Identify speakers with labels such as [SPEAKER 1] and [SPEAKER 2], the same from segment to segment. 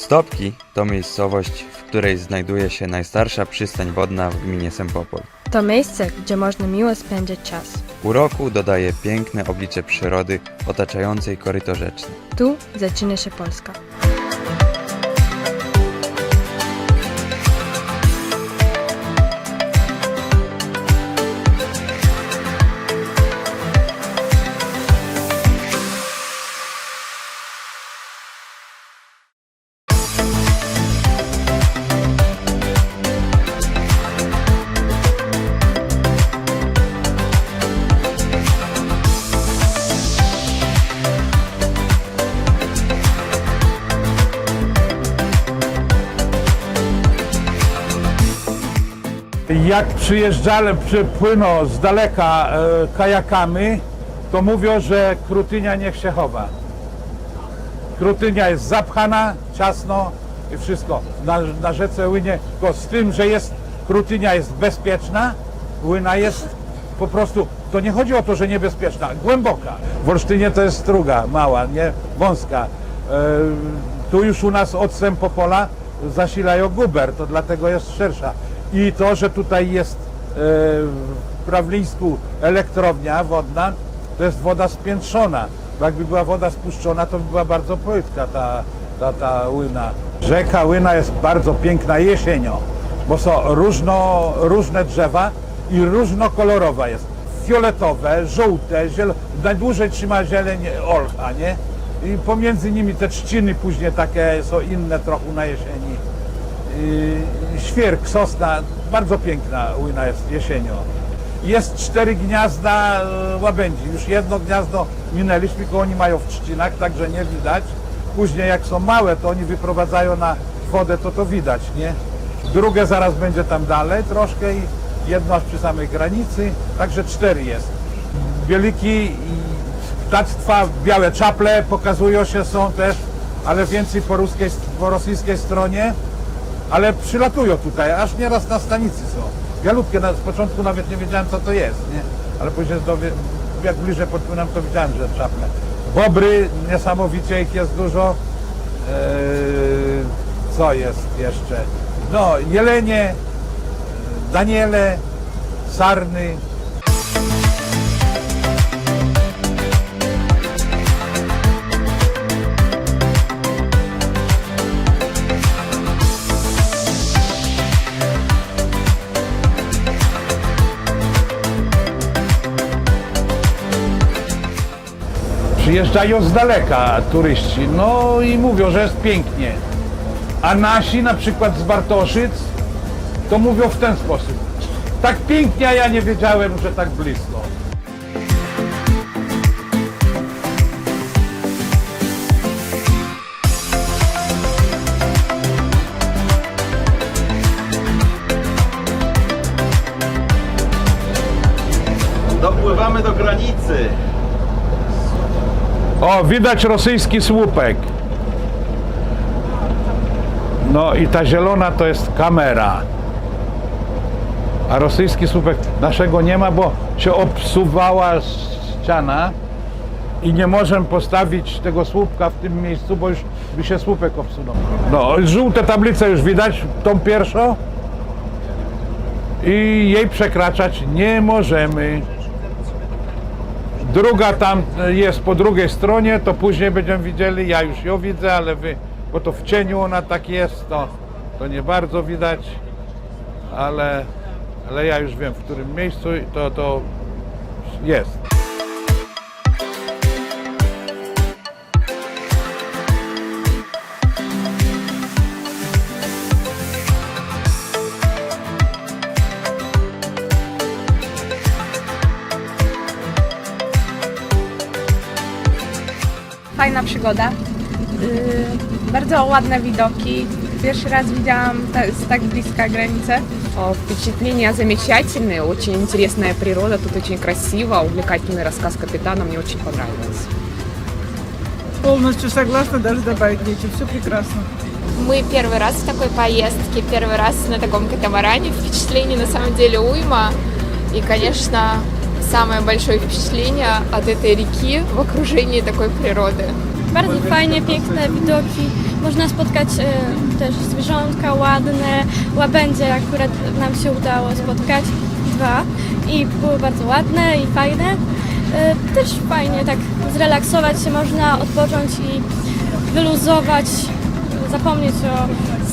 [SPEAKER 1] Stopki to miejscowość, w której znajduje się najstarsza przystań wodna w gminie Sempopol.
[SPEAKER 2] To miejsce, gdzie można miło spędzać czas.
[SPEAKER 1] Uroku dodaje piękne oblicze przyrody otaczającej koryto rzeczne.
[SPEAKER 2] Tu zaczyna się Polska.
[SPEAKER 3] Jak przyjeżdżałem, przypłyną z daleka e, kajakami, to mówią, że Krutynia niech się chowa. Krutynia jest zapchana, ciasno i wszystko. Na, na rzece Łynie, tylko z tym, że jest Krutynia jest bezpieczna, Łyna jest po prostu, to nie chodzi o to, że niebezpieczna, głęboka. W Olsztynie to jest struga, mała, nie wąska. E, tu już u nas od Sempopola zasilają guber, to dlatego jest szersza. I to, że tutaj jest e, w Prawlińsku elektrownia wodna, to jest woda spiętrzona. Bo jakby była woda spuszczona, to by była bardzo płytka ta, ta, ta łyna. Rzeka Łyna jest bardzo piękna jesienią, bo są różno, różne drzewa i różnokolorowa jest. Fioletowe, żółte. Najdłużej trzyma zieleń olcha, nie? I pomiędzy nimi te trzciny później takie są inne trochę na jesieni. Yy, świerk, sosna, bardzo piękna łyna jest jesienią. Jest cztery gniazda e, łabędzi. Już jedno gniazdo minęliśmy, tylko oni mają w trzcinach, także nie widać. Później jak są małe, to oni wyprowadzają na wodę, to to widać, nie? Drugie zaraz będzie tam dalej troszkę i jedno aż przy samej granicy, także cztery jest. Bieliki i ptactwa, białe czaple pokazują się, są też, ale więcej po, ruskiej, po rosyjskiej stronie ale przylatują tutaj, aż nieraz na stanicy są. Bialutkie, na, z początku nawet nie wiedziałem co to jest, nie? Ale później dowie, jak bliżej podpłynąłem, to widziałem, że czapne. Bobry, niesamowicie ich jest dużo. Eee, co jest jeszcze? No, jelenie, daniele, sarny. Przyjeżdżają z daleka turyści, no i mówią, że jest pięknie. A nasi, na przykład z Bartoszyc, to mówią w ten sposób. Tak pięknie, a ja nie wiedziałem, że tak blisko.
[SPEAKER 4] Dopływamy do granicy.
[SPEAKER 3] O, widać rosyjski słupek. No i ta zielona to jest kamera. A rosyjski słupek naszego nie ma, bo się obsuwała ściana i nie możemy postawić tego słupka w tym miejscu, bo już by się słupek obsunął. No, żółte tablice już widać, tą pierwszą. I jej przekraczać nie możemy. Druga tam jest po drugiej stronie, to później będziemy widzieli, ja już ją widzę, ale wy, bo to w cieniu ona tak jest, to, to nie bardzo widać, ale, ale ja już wiem w którym miejscu to, to jest.
[SPEAKER 5] Fajna przygoda. Bardzo ładne widoki. Pierwszy raz widziałam z tak bliska granicę.
[SPEAKER 6] А, Впечатления замечательные, очень интересная природа, тут очень красиво, увлекательный рассказ капитана, мне очень понравилось.
[SPEAKER 7] Полностью согласна, даже добавить нечего. Все прекрасно.
[SPEAKER 8] Мы первый раз в такой поездке, первый раз на таком катамаране. Впечатлений на самом деле уйма. И, конечно, самое большое впечатление от этой реки в окружении такой природы.
[SPEAKER 9] Bardzo fajnie, piękne widoki. Można spotkać e, też zwierzątka ładne, łabędzie akurat nam się udało spotkać, dwa. I były bardzo ładne i fajne. E, też fajnie tak zrelaksować się można, odpocząć i wyluzować, zapomnieć o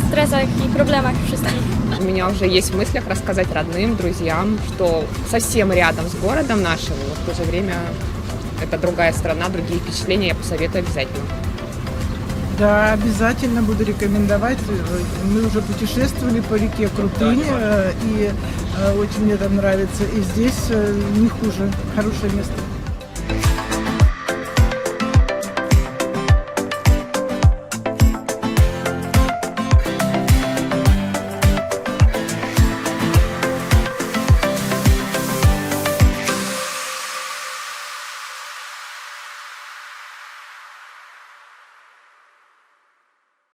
[SPEAKER 9] stresach i problemach wszystkich.
[SPEAKER 6] У меня уже есть в мыслях рассказать родным, друзьям, что совсем рядом с городом нашим, но в то же время это другая страна, другие впечатления, я посоветую обязательно.
[SPEAKER 7] Да, обязательно буду рекомендовать. Мы уже путешествовали по реке Крутынь, э, и э, очень мне там нравится. И здесь э, не хуже, хорошее место.